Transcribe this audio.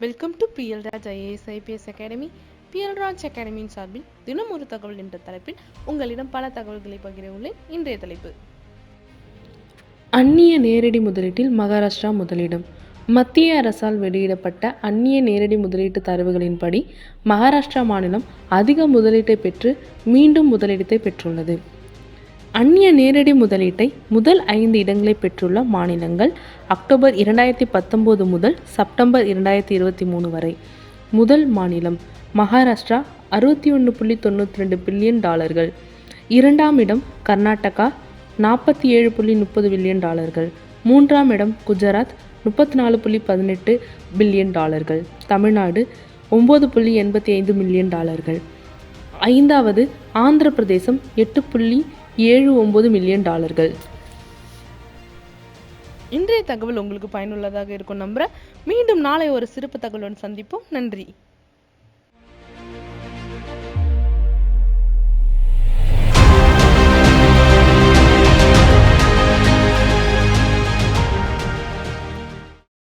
Welcome to P L Raj IAS IPS academy P L Raj அகாடமியின் சார்பில் தினம் ஒரு தகவல் என்ற தலைப்பில் உங்களிடம் பல தகவல்களை பகிர உள்ளேன் இன்றைய தலைப்பு. அந்நிய நேரடி முதலீட்டில் மகாராஷ்டிரா முதலிடம். மத்திய அரசால் வெளியிடப்பட்ட அந்நிய நேரடி முதலீட்டு தரவுகளின்படி மகாராஷ்டிரா மாநிலம் அதிக முதலீட்டை பெற்று மீண்டும் முதலிடத்தை பெற்றுள்ளது. அந்நிய நேரடி முதலீட்டை முதல் ஐந்து இடங்களை பெற்றுள்ள மாநிலங்கள் அக்டோபர் இரண்டாயிரத்தி பத்தொம்போது முதல் செப்டம்பர் இரண்டாயிரத்தி இருபத்தி மூணு வரை. முதல் மாநிலம் மகாராஷ்டிரா அறுபத்தி ஒன்று புள்ளி தொண்ணூற்றி ரெண்டு பில்லியன் டாலர்கள். இரண்டாம் இடம் கர்நாடகா நாற்பத்தி ஏழு புள்ளி முப்பது பில்லியன் டாலர்கள். மூன்றாம் இடம் குஜராத் முப்பத்தி நாலு புள்ளி பதினெட்டு பில்லியன் டாலர்கள். தமிழ்நாடு ஒம்பது புள்ளி எண்பத்தி ஐந்து மில்லியன் டாலர்கள். ஐந்தாவது ஆந்திர பிரதேசம் எட்டு புள்ளி ஏழு ஒம்பது மில்லியன் டாலர்கள். இன்றைய தகவல் உங்களுக்கு பயனுள்ளதாக இருக்கும் நம்புகிறேன் மீண்டும் நாளை ஒரு சிறப்பு தகவலுடன் சந்திப்போம். நன்றி.